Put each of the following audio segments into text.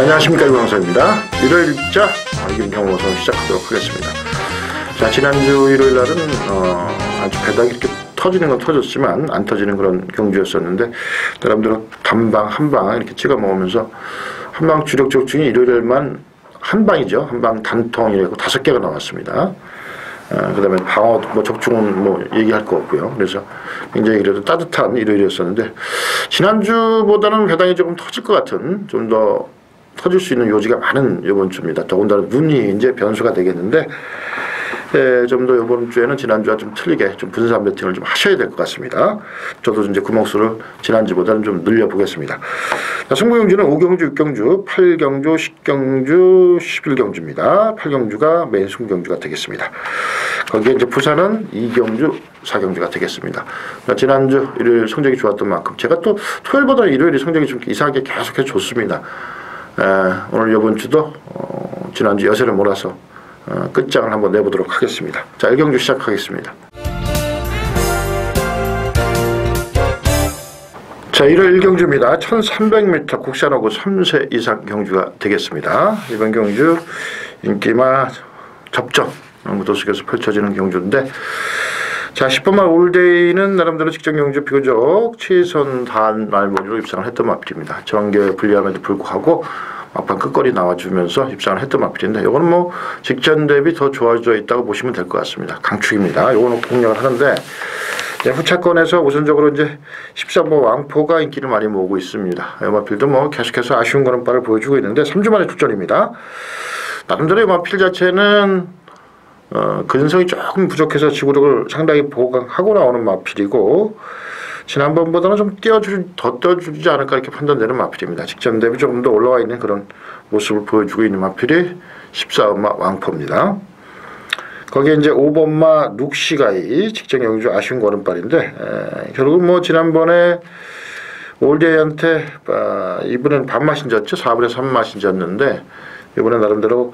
자, 안녕하십니까 유광서입니다. 일요일자 이긴 경호선 시작하도록 하겠습니다. 자 지난주 일요일 날은 어, 아주 배당이 이렇게 터지는 건 터졌지만 안 터지는 그런 경주였었는데 사람들은 단방 한방 이렇게 찍어 먹으면서 한방 주력 적중이 일요일만 한 방이죠 한 방 단통이라고 다섯 개가 나왔습니다. 어, 그 다음에 방어 뭐 적중은 뭐 얘기할 거 없고요. 그래서 굉장히 그래도 따뜻한 일요일이었었는데 지난주보다는 배당이 조금 터질 것 같은 좀 더 터질 수 있는 요지가 많은 이번 주입니다. 더군다나 눈이 이제 변수가 되겠는데 예, 좀더 이번 주에는 지난주와 좀 틀리게 좀 분산 배팅을 좀 하셔야 될 것 같습니다. 저도 이제 구멍수를 지난주보다는 좀 늘려보겠습니다. 자, 승부경주는 5경주, 6경주, 8경주, 10경주, 11경주입니다. 8경주가 메인 승부경주가 되겠습니다. 거기에 이제 부산은 2경주, 4경주가 되겠습니다. 지난주 일요일 성적이 좋았던 만큼 제가 또 토요일보다 일요일이 성적이 좀 이상하게 계속해서 좋습니다. 오늘 이번 주도 어, 지난주 여세를 몰아서 어, 끝장을 한번 내보도록 하겠습니다. 자, 1경주 시작하겠습니다. 자, 1월 1경주입니다. 1300m 국산하고 3세 이상 경주가 되겠습니다. 이번 경주 인기마 접전 도식에서 펼쳐지는 경주인데 자, 10번만 올데이는 나름대로 직전 경주 비교적 최선 다한 말머리로 입상을 했던 마필입니다. 전개 불리함에도 불구하고 막판 끝거리 나와주면서 입상을 했던 마필인데 이거는 뭐 직전 대비 더 좋아져 있다고 보시면 될 것 같습니다. 강축입니다. 이거는 공략을 하는데 네, 후차권에서 우선적으로 이제 13번 왕포가 인기를 많이 모으고 있습니다. 마필도 뭐 계속해서 아쉬운 걸음발을 보여주고 있는데 3주 만에 출전입니다. 나름대로 마필 자체는 어, 근성이 조금 부족해서 지구력을 상당히 보강하고 나오는 마필이고 지난번보다는 좀 띄워줄 더 띄워주지 않을까 이렇게 판단되는 마필입니다. 직전 대비 조금 더 올라와 있는 그런 모습을 보여주고 있는 마필이 14번마 왕포입니다. 거기에 이제 5번마 룩시가이 직전 경주 아쉬운 걸음발인데 에, 결국 뭐 지난번에 올데이한테 아, 이번엔 반마신 졌죠. 4분의 3마신 졌는데 이번에 나름대로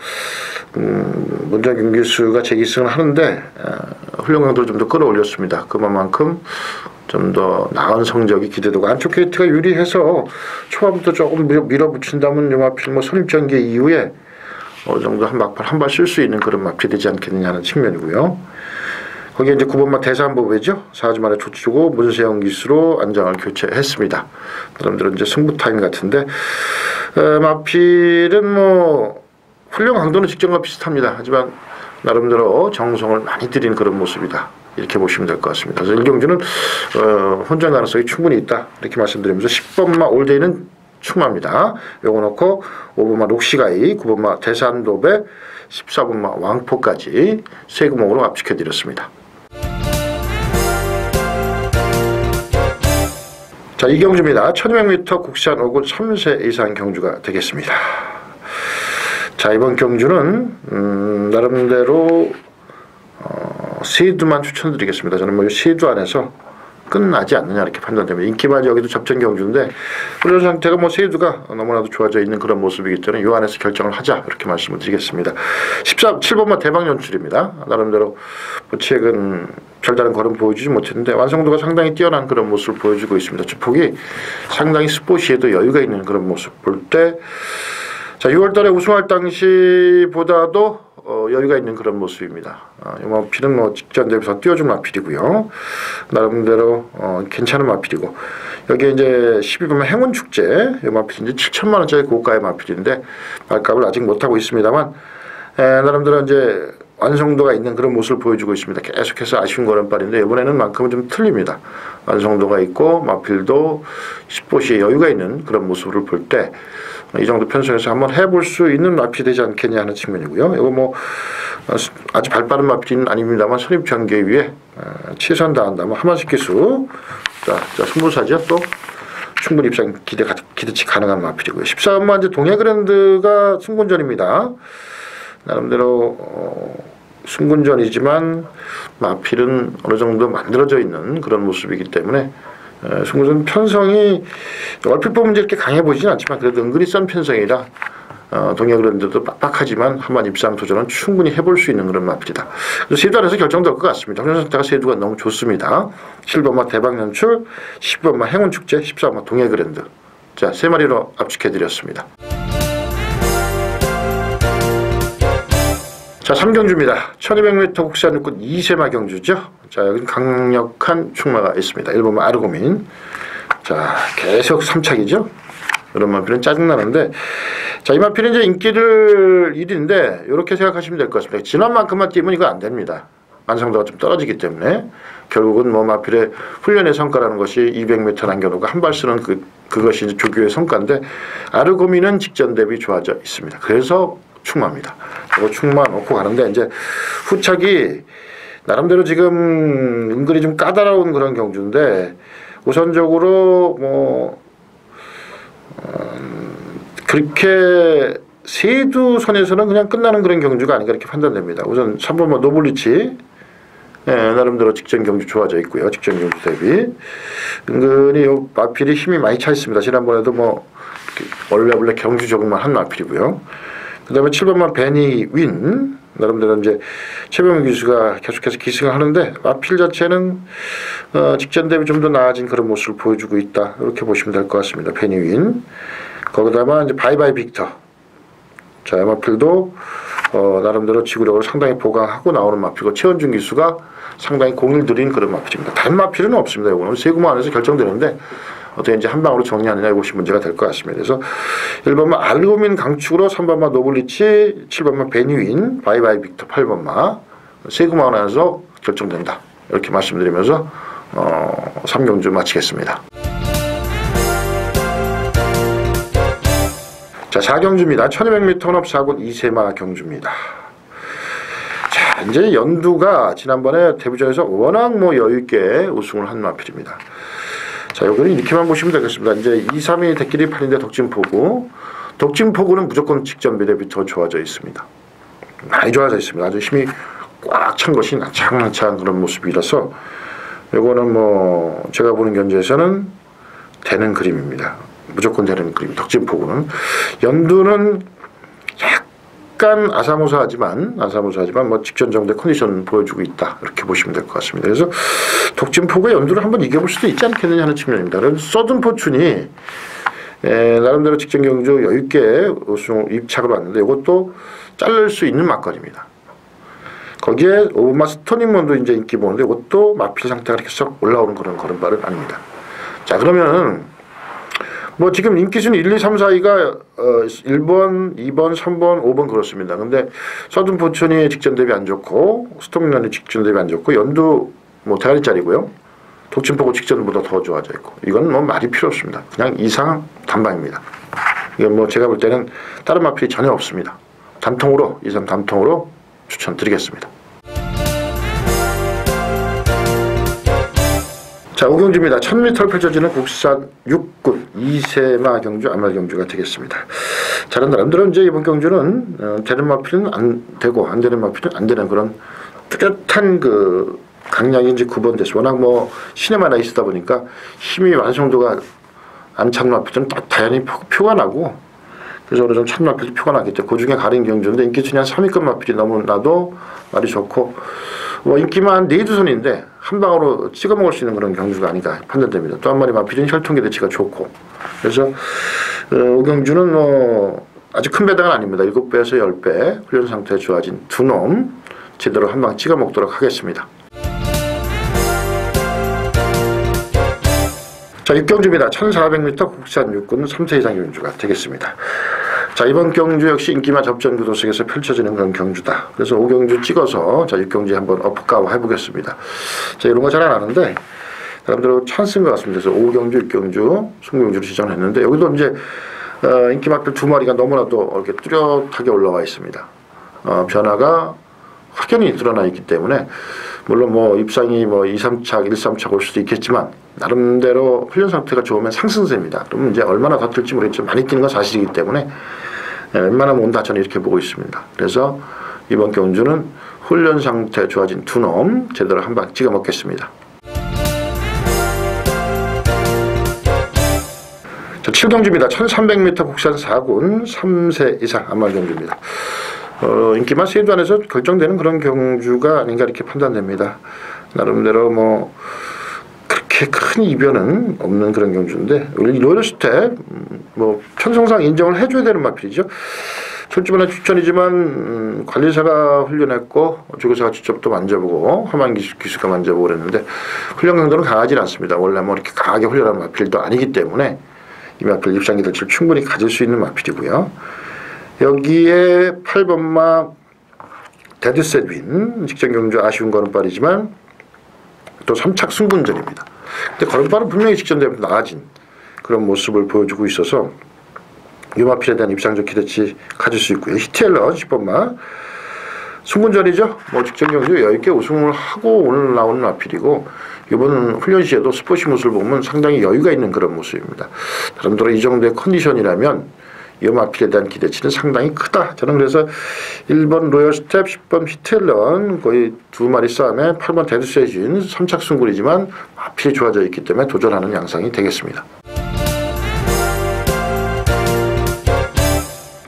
음, 문정균 교수가 재기승을 하는데 어, 훌륭 강도를 좀 더 끌어올렸습니다. 그만큼 좀 더 나은 성적이 기대되고 안쪽 게이트가 유리해서 초반부터 조금 밀어붙인다면 요마필 뭐 선입전개 이후에 어느 정도 한 막판 한 발 쓸 수 있는 그런 마필 되지 않겠느냐는 측면이고요. 거기에 이제 9번마 대산보배죠. 4주 만에 조치고 문세영 기수로 안장을 교체했습니다. 사람들은 이제 승부 타임 같은데 어, 마필은 뭐 훈련 강도는 직전과 비슷합니다. 하지만 나름대로 정성을 많이 들인 그런 모습이다. 이렇게 보시면 될 것 같습니다. 그래서 일경주는 어, 혼전 가능성이 충분히 있다. 이렇게 말씀드리면서 10번마 올데이는 충마입니다. 요거 놓고 5번마 록시가이, 9번마 대산도배, 14번마 왕포까지 세 구멍으로 압축해드렸습니다. 자, 이 경주입니다. 1200m 국산 5군 3세 이상 경주가 되겠습니다. 자, 이번 경주는, 음, 나름대로, 어, 세두만 추천드리겠습니다. 저는 뭐 세두 안에서 끝나지 않느냐 이렇게 판단됩니다. 인기만 여기도 접전 경주인데 훈련 상태가 뭐 세두가 너무나도 좋아져 있는 그런 모습이기 때문에 요 안에서 결정을 하자 이렇게 말씀을 드리겠습니다. 14 7번만 대박 연출입니다. 나름대로 뭐 최근 별다른 걸음 보여주지 못했는데 완성도가 상당히 뛰어난 그런 모습을 보여주고 있습니다. 주폭이 상당히 스포시에도 여유가 있는 그런 모습 볼 때 자, 6월달에 우승할 당시보다도 어, 여유가 있는 그런 모습입니다. 어, 마필은 뭐 직전 대비서 띄워준 마필이고요. 나름대로 어, 괜찮은 마필이고 여기에 이제 12번 행운 축제 이 마필이 이제 7천만 원짜리 고가의 마필인데 말값을 아직 못 하고 있습니다만 에, 나름대로 이제 완성도가 있는 그런 모습을 보여주고 있습니다. 계속해서 아쉬운 걸음발인데 이번에는 만큼은 좀 틀립니다. 완성도가 있고 마필도 10보시에 여유가 있는 그런 모습을 볼 때 이 정도 편성에서 한번 해볼 수 있는 마필이 되지 않겠냐 하는 측면이고요. 이거 뭐 아주 발빠른 마필은 아닙니다만 선입 전개 위에 어, 최선 다한다면 하만식 기수 자, 자 승부사죠 또 충분히 입상 기대 기대치 가능한 마필이고요. 14번만 이제 동해 그랜드가 승군전입니다. 나름대로 어, 승군전이지만 마필은 어느 정도 만들어져 있는 그런 모습이기 때문에 송구선 편성이 얼핏 보면 이렇게 강해 보이진 않지만 그래도 은근히 싼 편성이라 어, 동해그랜드도 빡빡하지만 한번 입상 도전은 충분히 해볼 수 있는 그런 마필이다. 세두 안에서 결정될 것 같습니다. 훈련 상태가 세두가 너무 좋습니다. 7번마 대박 연출, 10번마 행운축제, 14번마 동해그랜드. 자, 세 마리로 압축해드렸습니다. 자, 3경주입니다. 1200m 국산 육군 2세마 경주죠. 자, 여기 강력한 충마가 있습니다. 1번 아르고민. 자, 계속 3착이죠. 이런 마필은 짜증나는데, 자, 이 마필은 이제 인기를 1위인데, 이렇게 생각하시면 될 것 같습니다. 지난 만큼만 뛰면 이거 안 됩니다. 완성도가 좀 떨어지기 때문에, 결국은 뭐 마필의 훈련의 성과라는 것이 200m 남겨놓고 한 발 쓰는 그, 그것이 조교의 성과인데, 아르고민은 직전 대비 좋아져 있습니다. 그래서 충마입니다. 이거 충마 놓고 가는데 이제 후착이 나름대로 지금 은근히 좀 까다로운 그런 경주인데 우선적으로 뭐 음, 그렇게 세두 선에서는 그냥 끝나는 그런 경주가 아닌가 이렇게 판단됩니다. 우선 3번 뭐 노블리치 예, 나름대로 직전 경주 좋아져 있고요. 직전 경주 대비 은근히 요 마필이 힘이 많이 차 있습니다. 지난번에도 뭐 원래 경주 적응만 한 마필이고요. 그 다음에 7번만 베니 윈 나름대로 이제 최병민 기수가 계속해서 기승을 하는데 마필 자체는 어, 직전 대비 좀 더 나아진 그런 모습을 보여주고 있다 이렇게 보시면 될 것 같습니다. 베니 윈 거기다가 이제 바이바이 빅터 자 마필도 어, 나름대로 지구력을 상당히 보강하고 나오는 마필고 최원준 기수가 상당히 공을 들인 그런 마필입니다. 다른 마필은 없습니다. 이거는 세구만 안에서 결정되는데 어떻게 이제 한 방으로 정리하느냐 이것이 문제가 될 것 같습니다. 그래서 1번마 알고민 강축으로 3번마 노블리치 7번마 베니윈 바이바이 빅터 8번마 세구만 안에서 결정된다. 이렇게 말씀드리면서 어, 3경주 마치겠습니다. 자, 4경주입니다. 1200m 혼합 4군 이세마 경주입니다. 자, 이제 연두가 지난번에 데뷔전에서 워낙 뭐 여유있게 우승을 한 마필입니다. 자, 여기는 이렇게만 보시면 되겠습니다. 이제 2, 3위 대끼리 8인데 덕진포구. 덕진포구는 무조건 직전 비대비 더 좋아져 있습니다. 많이 좋아져 있습니다. 아주 힘이 꽉 찬 것이 나창나창 그런 모습이라서 요거는 뭐 제가 보는 견제에서는 되는 그림입니다. 무조건 되는 그림. 덕진포구는 연두는 약간 아사모사하지만 아사모사하지만 뭐 직전 정도의 컨디션 보여주고 있다 이렇게 보시면 될 것 같습니다. 그래서 독진포구의 연두를 한번 이겨볼 수도 있지 않겠느냐 하는 측면입니다. 그래서 서든 포춘이 에, 나름대로 직전 경주 여유있게 우승 입착을 왔는데 이것도 자를 수 있는 막걸리입니다. 거기에 오마 스토닝먼도 이제 인기 보는데 이것도 마필 상태가 이렇게 썩 올라오는 그런 걸음발은 아닙니다. 자 그러면 뭐 지금 인기 순위 1, 2, 3, 4위가 어 1번, 2번, 3번, 5번 그렇습니다. 근데 서든 포천이 직전 대비 안 좋고 스토닝런이 직전 대비 안 좋고 연두 뭐 대가리짜리고요. 독침포구 직전보다 더 좋아져 있고 이건 뭐 말이 필요 없습니다. 그냥 이상 단방입니다. 이건 뭐 제가 볼 때는 다른 마필이 전혀 없습니다. 단통으로 이상 단통으로 추천드리겠습니다. 자, 오경주입니다. 1000m를 펼쳐지는 국산 6군 2세마 경주 아말 경주가 되겠습니다. 다른 나름대로 이제 이번 경주는 어, 되는 마필은 안 되고 안 되는 마필은 안 되는 그런 뚜렷한 그 이제 구분돼서 워낙 뭐 시내만 나 있다 보니까 힘이 완성도가 안 찬 마필은 딱 다연히 표, 가 나고 그래서 어느 정도 찬 마필도 표가 나겠죠. 그 중에 가린 경주인데 인기 순위 한 3위급 마필이 너무 나도 말이 좋고 뭐 인기만 네두 손인데 한 방으로 찍어 먹을 수 있는 그런 경주가 아닌가 판단됩니다. 또 한 마리 마필은 혈통계 대치가 좋고 그래서 어, 오경주는 뭐 아주 큰 배당은 아닙니다. 7배에서 10배 훈련 상태 좋아진 두 놈 제대로 한 방 찍어 먹도록 하겠습니다. 자, 6경주입니다. 1400m 국산 육군 3세 이상 경주가 되겠습니다. 자, 이번 경주 역시 인기만 접전 구도 속에서 펼쳐지는 그런 경주다. 그래서 5경주 찍어서 자, 6경주 한번 업가 해보겠습니다. 자, 이런 거 잘 안 하는데, 사람들로 찬스인 것 같습니다. 그래서 5경주, 6경주, 20경주를 지정했는데, 여기도 이제, 어, 인기 막들 두 마리가 너무나도 이렇게 뚜렷하게 올라와 있습니다. 어, 변화가 확연히 드러나 있기 때문에, 물론 뭐 입상이 뭐 2, 3착, 1, 3착 올 수도 있겠지만, 나름대로 훈련 상태가 좋으면 상승세입니다. 그러면 이제 얼마나 더 뜰지 모르겠지만 많이 뛰는 건 사실이기 때문에 네, 웬만하면 온다 저는 이렇게 보고 있습니다. 그래서 이번 경주는 훈련 상태 좋아진 두 놈 제대로 한 방 찍어 먹겠습니다. 자, 7경주입니다. 1300m 국산 4군 3세 이상 아마 경주입니다. 어, 인기만 세도 안에서 결정되는 그런 경주가 아닌가 이렇게 판단됩니다. 나름대로 뭐 그렇게 큰 이변은 없는 그런 경주인데 우리 로열스텝 뭐 편성상 인정을 해줘야 되는 마필이죠. 솔직한 추천이지만 음, 관리사가 훈련했고 조교사가 직접 또 만져보고 허만 기수, 기수가 만져보고 그랬는데 훈련 강도는 강하지 않습니다. 원래 뭐 이렇게 강하게 훈련한 마필도 아니기 때문에 이 마필 입상 기대치를 충분히 가질 수 있는 마필이고요. 여기에 8번마 데드셋윈 직전 경주 아쉬운 걸음발이지만 또 3착 승분전입니다. 근데 걸음발은 분명히 직전 대비 나아진 그런 모습을 보여주고 있어서 유마필에 대한 입상적 기대치 가질 수 있고요. 히텔러 10번마 승분전이죠. 뭐 직전 경주 여유있게 우승을 하고 오늘 나오는 마필이고 이번 훈련 시에도 스포츠 모습을 보면 상당히 여유가 있는 그런 모습입니다. 사람들은 이 정도의 컨디션이라면 이 마필에 대한 기대치는 상당히 크다. 저는 그래서 1번 로열 스텝, 10번 히텔런 거의 두 마리 싸움에 8번 데드세진 3착 승굴이지만 마필이 좋아져 있기 때문에 도전하는 양상이 되겠습니다.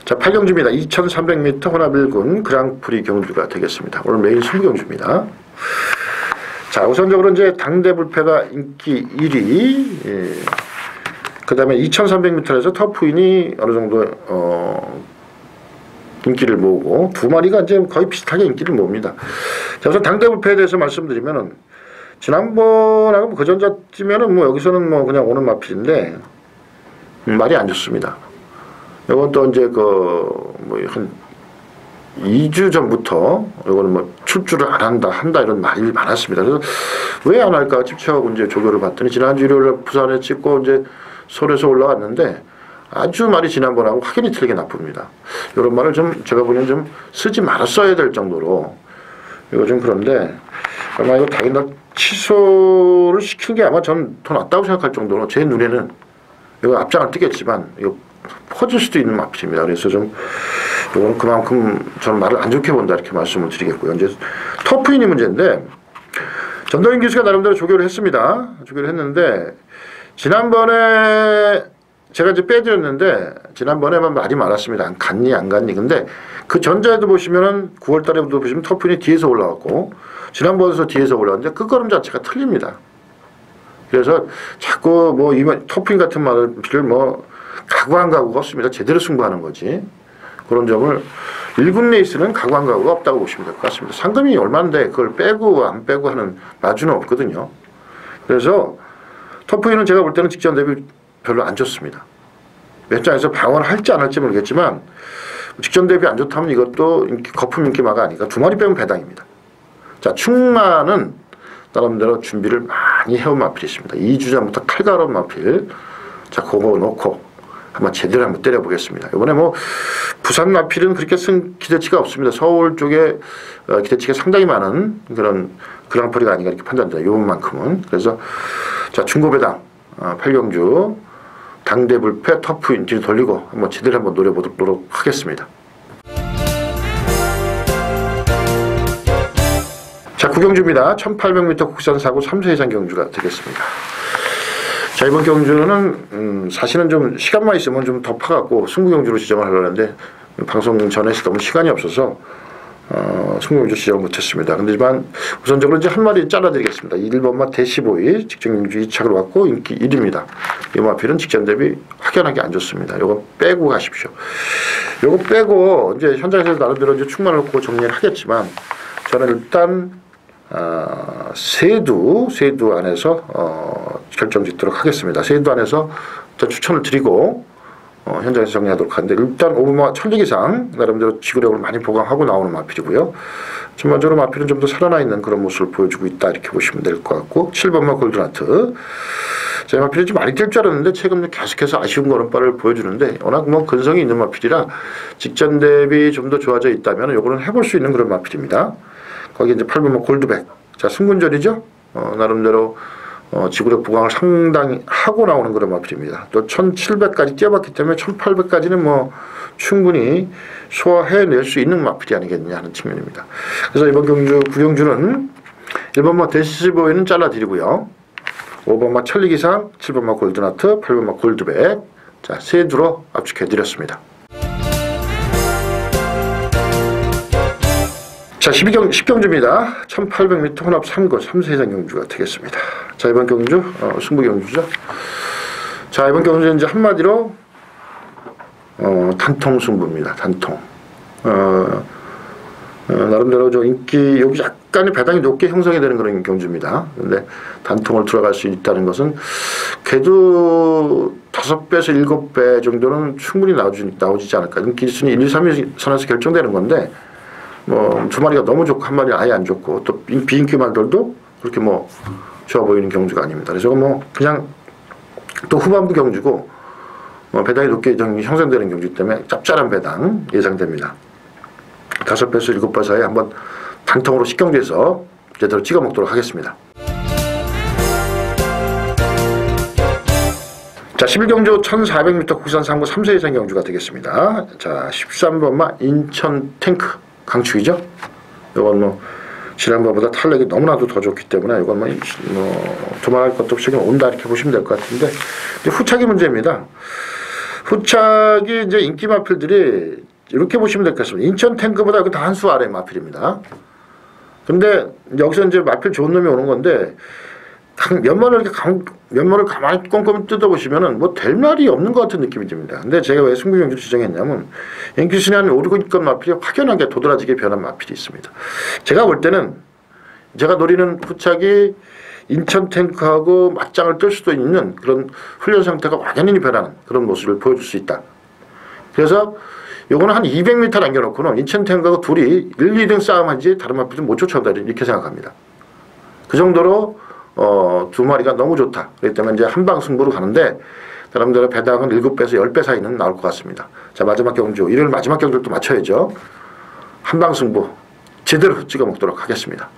자, 8경주입니다. 2300m 혼합 1군 그랑프리 경주가 되겠습니다. 오늘 메인 승부 경주입니다. 자, 우선적으로 이제 당대 불패가 인기 1위. 예. 그 다음에 2300m에서 터프인이 어느 정도, 어, 인기를 모으고 두 마리가 이제 거의 비슷하게 인기를 모읍니다. 자, 우선 당대 불패에 대해서 말씀드리면은 지난번하고 그 전자쯤에는 뭐 여기서는 뭐 그냥 오는 마필인데 음, 말이 안 좋습니다. 이건 또 이제 그뭐한 2주 전부터 이거는 뭐 출주를 안 한다 한다 이런 말이 많았습니다. 그래서 왜 안 할까 집착하고 이제 조교를 봤더니 지난주 일요일 부산에 찍고 이제 서울에서 올라왔는데 아주 말이 지난번하고 확연히 틀리게 나쁩니다. 이런 말을 좀 제가 보기엔 좀 쓰지 말았어야 될 정도로 이거 좀 그런데 아마 이거 당일날 취소를 시킨 게 아마 전 더 낫다고 생각할 정도로 제 눈에는 이거 앞장을 뜨겠지만 이거 퍼질 수도 있는 마필입니다. 그래서 좀 이거는 그만큼 저는 말을 안 좋게 본다 이렇게 말씀을 드리겠고요. 이제 터프인이 문제인데 전동인 교수가 나름대로 조교를 했습니다. 조교를 했는데 지난번에 제가 이제 빼드렸는데 지난번에만 말이 많았습니다. 안 갔니 안 갔니 근데 그 전자에도 보시면은 9월 달에도 보시면 터프인이 뒤에서 올라왔고 지난번에서 뒤에서 올라왔는데 그 걸음 자체가 틀립니다. 그래서 자꾸 뭐 이번 터프인 같은 말을 뭐 각오한 각오가 없습니다. 제대로 승부하는 거지. 그런 점을 1군 레이스는 각오한 각오가 없다고 보시면 될 것 같습니다. 상금이 얼마인데 그걸 빼고 안 빼고 하는 마주는 없거든요. 그래서 터프인은 제가 볼 때는 직전 대비 별로 안 좋습니다. 몇 장에서 방어를 할지 안 할지 모르겠지만 직전 대비 안 좋다면 이것도 인기, 거품 인기 마가 아니까 두 마리 빼면 배당입니다. 자, 충만은 나름대로 준비를 많이 해온 마필이 있습니다. 2주 전부터 칼가루 마필. 자, 그거 놓고 한번 제대로 한번 때려보겠습니다. 이번에 뭐 부산 마필은 그렇게 쓴 기대치가 없습니다. 서울 쪽에 어, 기대치가 상당히 많은 그런 그랑프리가 아닌가 이렇게 판단됩니다. 요번만큼은. 그래서 자 중고배당 어, 팔경주 당대불패 터프인 뒤로 돌리고 한번 제대로 한번 노려보도록 하겠습니다. 자 구경주입니다. 1800m 국산 사고 3세 이상 경주가 되겠습니다. 자 이번 경주는 음, 사실은 좀 시간만 있으면 좀 더 파갖고 승부 경주로 지정을 하려고 하는데 방송 전에 너무 시간이 없어서 어, 경주 지정을 못했습니다. 근데지만 우선적으로 이제 한 마리 잘라드리겠습니다. 1번마 대시5위 직전 경주 2착을 왔고 인기 1위입니다. 이 마필은 직전 대비 확연하게 안 좋습니다. 이거 빼고 가십시오. 이거 빼고 이제 현장에서 나름대로 이제 충만을 놓고 정리를 하겠지만 저는 일단 어, 세두 세두 안에서 어, 결정 짓도록 하겠습니다. 세두 안에서 더 추천을 드리고 어, 현장에서 정리하도록 하는데 일단 오브마 천리기상 나름대로 지구력을 많이 보강하고 나오는 마필이고요. 전반적으로 마필은 좀 더 살아나 있는 그런 모습을 보여주고 있다 이렇게 보시면 될 것 같고 7번마 골드나트 제 마필이 좀 많이 뛸 줄 알았는데 최근 계속해서 아쉬운 걸음발을 보여주는데 워낙 뭐 근성이 있는 마필이라 직전 대비 좀 더 좋아져 있다면 요거는 해볼 수 있는 그런 마필입니다. 거기 이제 8번마 골드백. 자, 승군전이죠? 어, 나름대로 어, 지구력 부강을 상당히 하고 나오는 그런 마필입니다. 또 1700까지 뛰어봤기 때문에 1800까지는 뭐 충분히 소화해낼 수 있는 마필이 아니겠느냐 하는 측면입니다. 그래서 이번 경주, 구경주는 1번마 데시보이는 잘라드리고요. 5번마 천리기상, 7번마 골드나트, 8번마 골드백. 자, 세 두로 압축해드렸습니다. 자, 12경, 10경주입니다. 1800m 혼합 3권 3세장 경주가 되겠습니다. 자, 이번 경주, 어, 승부 경주죠. 자, 이번 경주는 이제 한마디로 어, 단통 승부입니다. 단통. 어, 어, 나름대로 저 인기 여기 약간의 배당이 높게 형성이 되는 그런 경주입니다. 근데 단통을 들어갈 수 있다는 것은 그래도 다섯 배에서 일곱 배 정도는 충분히 나오지, 나오지 않을까. 인기 순위 1, 2, 3위 선에서 결정되는 건데 뭐 두 마리가 너무 좋고 한 마리 아예 안 좋고 또 비- 비인기 말들도 그렇게 뭐 좋아 보이는 경주가 아닙니다. 그래서 뭐 그냥 또 후반부 경주고 뭐 배당이 높게 형- 형성되는 경주 때문에 짭짤한 배당 예상됩니다. 다섯 배에서 일곱 배 사이에 한번 단통으로 식경주에서 제대로 찍어 먹도록 하겠습니다. 자, 11경주 1400m 국산 상부 3세 이상 경주가 되겠습니다. 자, 13번마 인천 탱크 강축이죠. 이건 뭐 지난번보다 탄력이 너무나도 더 좋기 때문에 이건 뭐, 뭐 두말할 것도 없이 그냥 온다 이렇게 보시면 될 것 같은데 후착이 문제입니다. 후착이 이제 인기 마필들이 이렇게 보시면 같습니다. 인천 탱크보다 그한수 아래 마필입니다. 근데 여기서 이제 마필 좋은 놈이 오는 건데 강- 면모를 이렇게 강, 면모를 가만히 꼼꼼히 뜯어보시면은 뭐 될 말이 없는 것 같은 느낌이 듭니다. 근데 제가 왜 승부경주를 지정했냐면 안에 오르고 있건 마필이 확연하게 도드라지게 변한 마필이 있습니다. 제가 볼 때는 제가 노리는 후착이 인천 탱크하고 맞짱을 뜰 수도 있는 그런 훈련 상태가 확연히 변하는 그런 모습을 보여줄 수 있다. 그래서 요거는 한 200m 남겨놓고는 인천 탱크하고 둘이 1, 2등 싸움하지 다른 마필은 못 쫓아온다 이렇게 생각합니다. 그 정도로 어, 두 마리가 너무 좋다. 그렇기 때문에 이제 한방 승부로 가는데 나름대로 배당은 7배에서 10배 사이는 나올 것 같습니다. 자, 마지막 경주. 일요일 마지막 경주를 또 맞춰야죠. 한방 승부 제대로 찍어 먹도록 하겠습니다.